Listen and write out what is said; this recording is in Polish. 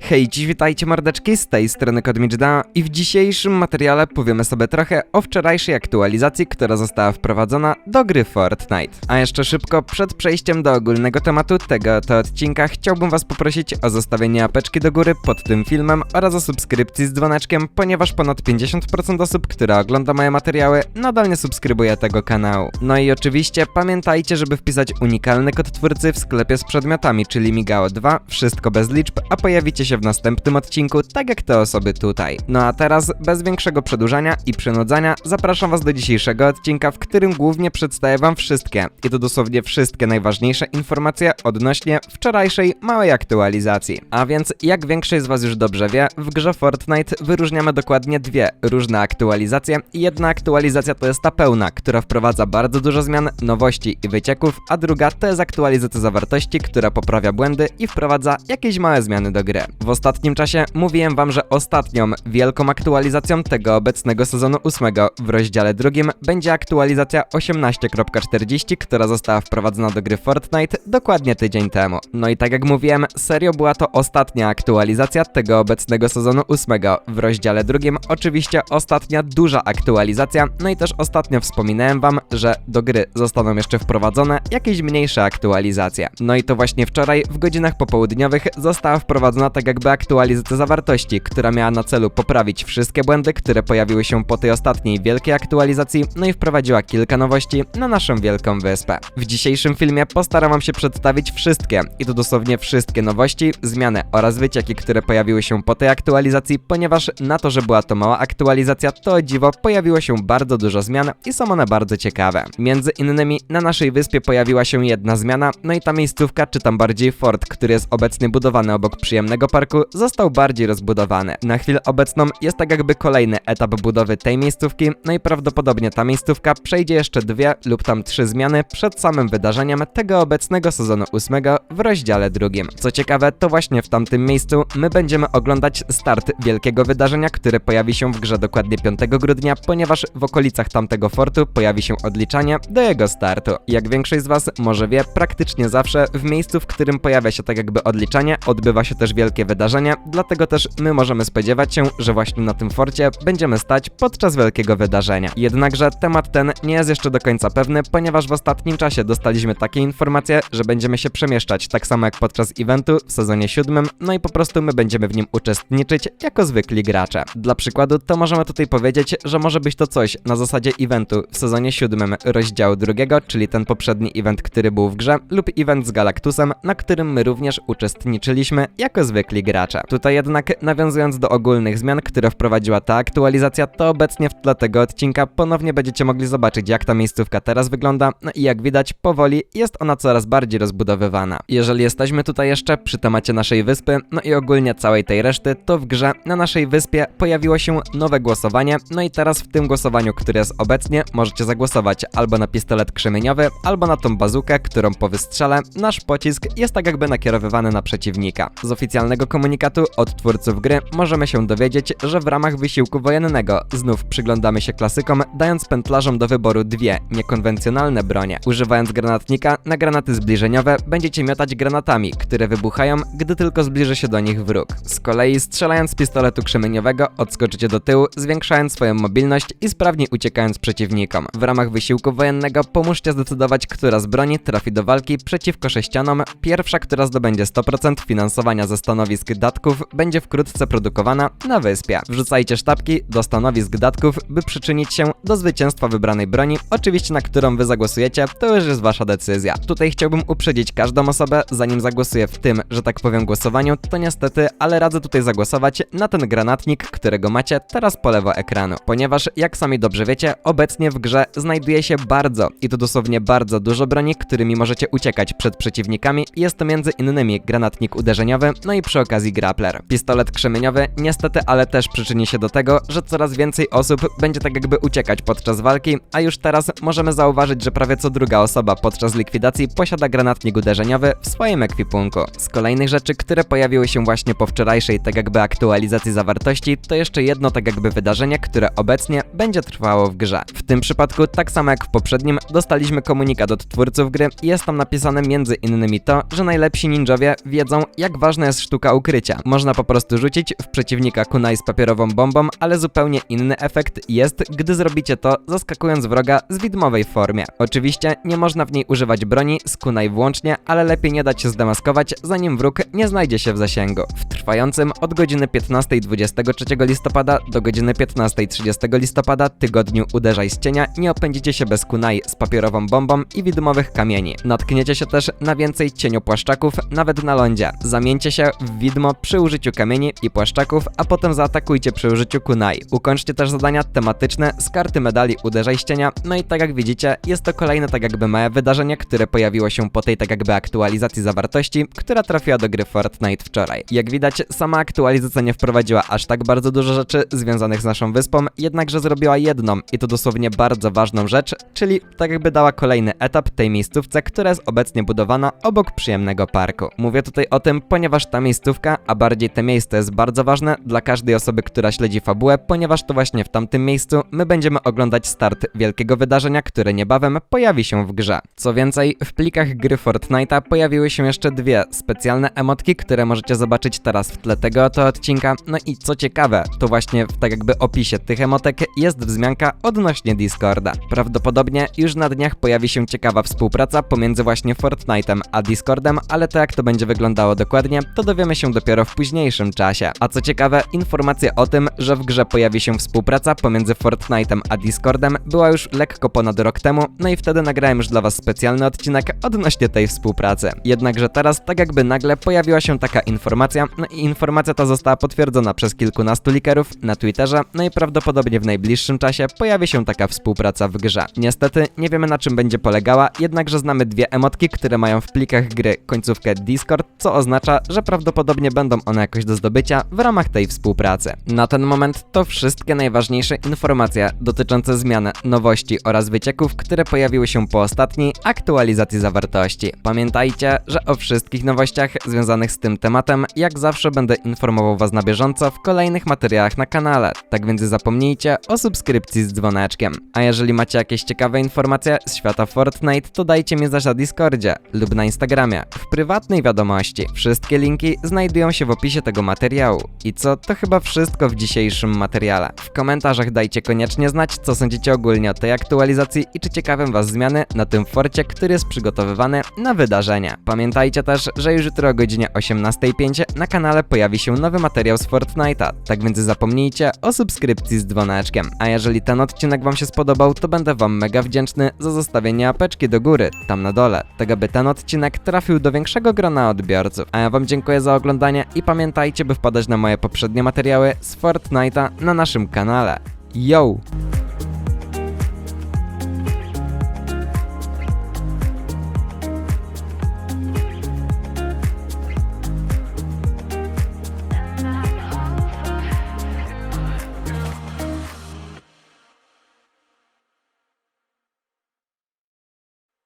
Hej, dziś witajcie mordeczki, z tej strony Kodmidżda i w dzisiejszym materiale powiemy sobie trochę o wczorajszej aktualizacji, która została wprowadzona do gry Fortnite. A jeszcze szybko, przed przejściem do ogólnego tematu tego to odcinka, chciałbym was poprosić o zostawienie apeczki do góry pod tym filmem oraz o subskrypcji z dzwoneczkiem, ponieważ ponad 50% osób, które ogląda moje materiały, nadal nie subskrybuje tego kanału. No i oczywiście pamiętajcie, żeby wpisać unikalny kod twórcy w sklepie z przedmiotami, czyli Migao 2, wszystko bez liczb, a pojawicie się w następnym odcinku, tak jak te osoby tutaj. No a teraz, bez większego przedłużania i przynudzania, zapraszam was do dzisiejszego odcinka, w którym głównie przedstawię wam wszystkie, i to dosłownie wszystkie najważniejsze informacje odnośnie wczorajszej małej aktualizacji. A więc, jak większość z was już dobrze wie, w grze Fortnite wyróżniamy dokładnie dwie różne aktualizacje i jedna aktualizacja to jest ta pełna, która wprowadza bardzo dużo zmian, nowości i wycieków, a druga to jest aktualizacja zawartości, która poprawia błędy i wprowadza jakieś małe zmiany do gry. W ostatnim czasie mówiłem wam, że ostatnią wielką aktualizacją tego obecnego sezonu 8 w rozdziale drugim będzie aktualizacja 18.40, która została wprowadzona do gry Fortnite dokładnie tydzień temu. No i tak jak mówiłem, serio była to ostatnia aktualizacja tego obecnego sezonu 8 w rozdziale drugim. Oczywiście ostatnia duża aktualizacja, no i też ostatnio wspominałem wam, że do gry zostaną jeszcze wprowadzone jakieś mniejsze aktualizacje. No i to właśnie wczoraj w godzinach popołudniowych została wprowadzona tak jakby aktualizacja zawartości, która miała na celu poprawić wszystkie błędy, które pojawiły się po tej ostatniej wielkiej aktualizacji, no i wprowadziła kilka nowości na naszą wielką wyspę. W dzisiejszym filmie postaram wam się przedstawić wszystkie, i to dosłownie wszystkie nowości, zmiany oraz wycieki, które pojawiły się po tej aktualizacji, ponieważ na to, że była to mała aktualizacja, to dziwo pojawiło się bardzo dużo zmian i są one bardzo ciekawe. Między innymi na naszej wyspie pojawiła się jedna zmiana, no i ta miejscówka, czy tam bardziej fort, który jest obecnie budowany obok przyjemnego parku, został bardziej rozbudowany. Na chwilę obecną jest tak jakby kolejny etap budowy tej miejscówki, i prawdopodobnie ta miejscówka przejdzie jeszcze dwie lub tam trzy zmiany przed samym wydarzeniem tego obecnego sezonu 8 w rozdziale drugim. Co ciekawe, to właśnie w tamtym miejscu my będziemy oglądać start wielkiego wydarzenia, które pojawi się w grze dokładnie 5 grudnia, ponieważ w okolicach tamtego fortu pojawi się odliczanie do jego startu. Jak większość z Was może wie, praktycznie zawsze w miejscu, w którym pojawia się tak jakby odliczanie, odbywa się też wielkie wydarzenie, dlatego też my możemy spodziewać się, że właśnie na tym forcie będziemy stać podczas wielkiego wydarzenia. Jednakże temat ten nie jest jeszcze do końca pewny, ponieważ w ostatnim czasie dostaliśmy takie informacje, że będziemy się przemieszczać tak samo jak podczas eventu w sezonie siódmym, no i po prostu my będziemy w nim uczestniczyć jako zwykli gracze. Dla przykładu to możemy tutaj powiedzieć, że może być to coś na zasadzie eventu w sezonie siódmym rozdziału drugiego, czyli ten poprzedni event, który był w grze, lub event z Galactusem, na którym my również uczestniczyliśmy jako zwykli gracze. Tutaj jednak nawiązując do ogólnych zmian, które wprowadziła ta aktualizacja, to obecnie w tle tego odcinka ponownie będziecie mogli zobaczyć jak ta miejscówka teraz wygląda, no i jak widać powoli jest ona coraz bardziej rozbudowywana. Jeżeli jesteśmy tutaj jeszcze przy temacie naszej wyspy, no i ogólnie całej tej reszty, to w grze na naszej wyspie pojawiło się nowe głosowanie, no i teraz w tym głosowaniu, które jest obecnie, możecie zagłosować albo na pistolet krzemieniowy, albo na tą bazukę, którą po wystrzele nasz pocisk jest tak jakby nakierowywany na przeciwnika. Z oficjalnego komunikatu od twórców gry możemy się dowiedzieć, że w ramach wysiłku wojennego znów przyglądamy się klasykom, dając pętlarzom do wyboru dwie niekonwencjonalne bronie. Używając granatnika na granaty zbliżeniowe będziecie miotać granatami, które wybuchają, gdy tylko zbliży się do nich wróg. Z kolei strzelając z pistoletu krzemieniowego odskoczycie do tyłu, zwiększając swoją mobilność i sprawniej uciekając przeciwnikom. W ramach wysiłku wojennego pomóżcie zdecydować, która z broni trafi do walki przeciwko sześcianom. Pierwsza, która zdobędzie 100% finansowania ze stanowisk datków, będzie wkrótce produkowana na wyspie. Wrzucajcie sztabki do stanowisk datków, by przyczynić się do zwycięstwa wybranej broni. Oczywiście na którą wy zagłosujecie, to już jest wasza decyzja. Tutaj chciałbym uprzedzić każdą osobę, zanim zagłosuje w tym, że tak powiem, głosowaniu, to niestety, ale radzę tutaj zagłosować na ten granatnik, którego macie teraz po lewo ekranu. Ponieważ, jak sami dobrze wiecie, obecnie w grze znajduje się bardzo, i to dosłownie bardzo dużo broni, którymi możecie uciekać przed przeciwnikami. Jest to między innymi granatnik uderzeniowy, no i przy okazji grappler. Pistolet krzemieniowy niestety, ale też przyczyni się do tego, że coraz więcej osób będzie tak jakby uciekać podczas walki, a już teraz możemy zauważyć, że prawie co druga osoba podczas likwidacji posiada granatnik uderzeniowy w swoim ekwipunku. Z kolejnych rzeczy, które pojawiły się właśnie po wczorajszej tak jakby aktualizacji zawartości, to jeszcze jedno tak jakby wydarzenie, które obecnie będzie trwało w grze. W tym przypadku, tak samo jak w poprzednim, dostaliśmy komunikat od twórców gry i jest tam napisane między innymi to, że najlepsi ninjowie wiedzą, jak ważna jest sztuka sztuka ukrycia. Można po prostu rzucić w przeciwnika kunai z papierową bombą, ale zupełnie inny efekt jest, gdy zrobicie to zaskakując wroga z widmowej formie. Oczywiście nie można w niej używać broni z kunai włącznie, ale lepiej nie dać się zdemaskować, zanim wróg nie znajdzie się w zasięgu. W trwającym od godziny 15.23 listopada do godziny 15.30 listopada tygodniu Uderzaj z cienia nie opędzicie się bez kunai z papierową bombą i widmowych kamieni. Natkniecie się też na więcej cieniopłaszczaków, nawet na lądzie. Zamieńcie się w widmo przy użyciu kamieni i płaszczaków, a potem zaatakujcie przy użyciu kunai. Ukończcie też zadania tematyczne z karty medali Uderzaj z cienia, no i tak jak widzicie, jest to kolejne tak jakby małe wydarzenie, które pojawiło się po tej tak jakby aktualizacji zawartości, która trafiła do gry Fortnite wczoraj. Jak widać, sama aktualizacja nie wprowadziła aż tak bardzo dużo rzeczy związanych z naszą wyspą, jednakże zrobiła jedną i to dosłownie bardzo ważną rzecz, czyli tak jakby dała kolejny etap tej miejscówce, która jest obecnie budowana obok przyjemnego parku. Mówię tutaj o tym, ponieważ ta miejscówka, a bardziej to miejsce jest bardzo ważne dla każdej osoby, która śledzi fabułę, ponieważ to właśnie w tamtym miejscu my będziemy oglądać start wielkiego wydarzenia, które niebawem pojawi się w grze. Co więcej, w plikach gry Fortnite'a pojawiły się jeszcze dwie specjalne emotki, które możecie zobaczyć teraz w tle tego oto odcinka. No i co ciekawe, to właśnie w tak jakby opisie tych emotek jest wzmianka odnośnie Discorda. Prawdopodobnie już na dniach pojawi się ciekawa współpraca pomiędzy właśnie Fortnite'em a Discordem, ale to jak to będzie wyglądało dokładnie, to dowiemy się dopiero w późniejszym czasie. A co ciekawe, informacja o tym, że w grze pojawi się współpraca pomiędzy Fortnite'em a Discordem była już lekko ponad rok temu, no i wtedy nagrałem już dla was specjalny odcinek odnośnie tej współpracy. Jednakże teraz tak jakby nagle pojawiła się taka informacja, no i informacja ta została potwierdzona przez kilkunastu likerów na Twitterze, no i prawdopodobnie w najbliższym czasie pojawi się taka współpraca w grze. Niestety nie wiemy na czym będzie polegała, jednakże znamy dwie emotki, które mają w plikach gry końcówkę Discord, co oznacza, że prawdopodobnie będą one jakoś do zdobycia w ramach tej współpracy. Na ten moment to wszystkie najważniejsze informacje dotyczące zmian, nowości oraz wycieków, które pojawiły się po ostatniej aktualizacji zawartości. Pamiętajcie, że o wszystkich nowościach związanych z tym tematem, jak zawsze będę informował Was na bieżąco w kolejnych materiałach na kanale, tak więc zapomnijcie o subskrypcji z dzwoneczkiem. A jeżeli macie jakieś ciekawe informacje z świata Fortnite, to dajcie mi znać na Discordzie lub na Instagramie, w prywatnej wiadomości. Wszystkie linki znajdują się w opisie tego materiału. I co, to chyba wszystko w dzisiejszym materiale. W komentarzach dajcie koniecznie znać, co sądzicie ogólnie o tej aktualizacji i czy ciekawym Was zmiany na tym forcie, który jest przygotowywany na wydarzenie. Pamiętajcie też, że już jutro o godzinie 18.05 na kanale pojawi się nowy materiał z Fortnite'a, tak więc zapomnijcie o subskrypcji z dzwoneczkiem. A jeżeli ten odcinek Wam się spodobał, to będę Wam mega wdzięczny za zostawienie apeczki do góry, tam na dole, tak aby ten odcinek trafił do większego grona odbiorców. A ja Wam dziękuję za oglądanie i pamiętajcie, by wpadać na moje poprzednie materiały z Fortnite'a na naszym kanale. Yo!